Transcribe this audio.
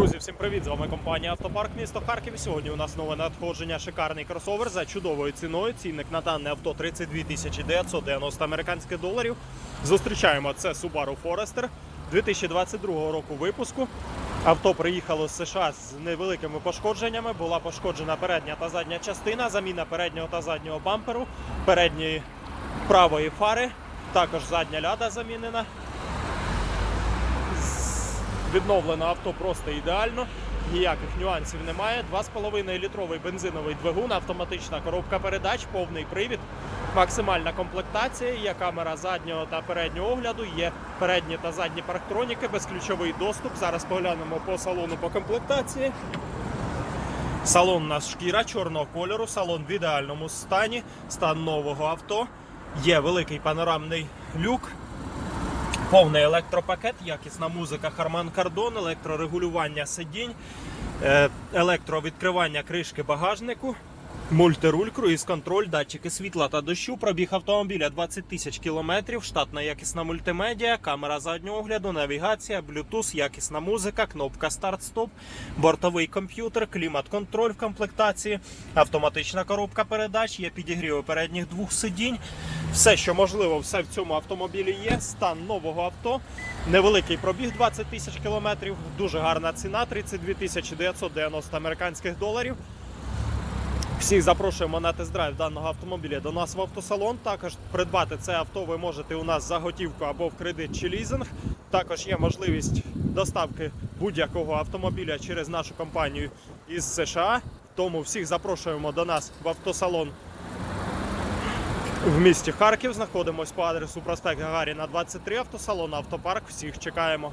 Друзі, всім привіт! З вами компанія Автопарк місто Харків. Сьогодні у нас нове надходження. Шикарний кросовер за чудовою ціною. Цінник на дане авто 32 тисячі 990 американських доларів. Зустрічаємо це Subaru Forester 2022 року випуску. Авто приїхало з США з невеликими пошкодженнями. Була пошкоджена передня та задня частина, заміна переднього та заднього бамперу, передньої правої фари, також задня ляда замінена. Відновлено авто просто ідеально, ніяких нюансів немає. 2,5 літровий бензиновий двигун, автоматична коробка передач, повний привід, максимальна комплектація, є камера заднього та переднього огляду, є передні та задні парктроніки, безключовий доступ. Зараз поглянемо по салону по комплектації. Салон у нас шкіра чорного кольору, салон в ідеальному стані, стан нового авто. Є великий панорамний люк, Повний електропакет, якісна музика Harman Kardon, електрорегулювання сидінь, е, електровідкривання кришки багажнику, мультируль, круїз-контроль, датчики світла та дощу, пробіг автомобіля 20 тисяч кілометрів, штатна якісна мультимедіа, камера заднього огляду, навігація, Bluetooth, якісна музика, кнопка старт-стоп, бортовий комп'ютер, клімат-контроль в комплектації, автоматична коробка передач, є підігріви передніх двох сидінь. Все, що можливо, все в цьому автомобілі є. Стан нового авто. Невеликий пробіг 20 тисяч кілометрів. Дуже гарна ціна 32 тисячі 990 американських доларів. Всіх запрошуємо на тест-драйв даного автомобіля до нас в автосалон. Також придбати це авто ви можете у нас за готівку або в кредит чи лізинг. Також є можливість доставки будь-якого автомобіля через нашу компанію із США. Тому всіх запрошуємо до нас в автосалон в місті Харків. Знаходимось по адресу проспект Гагаріна 23, автосалон Автопарк. Всіх чекаємо.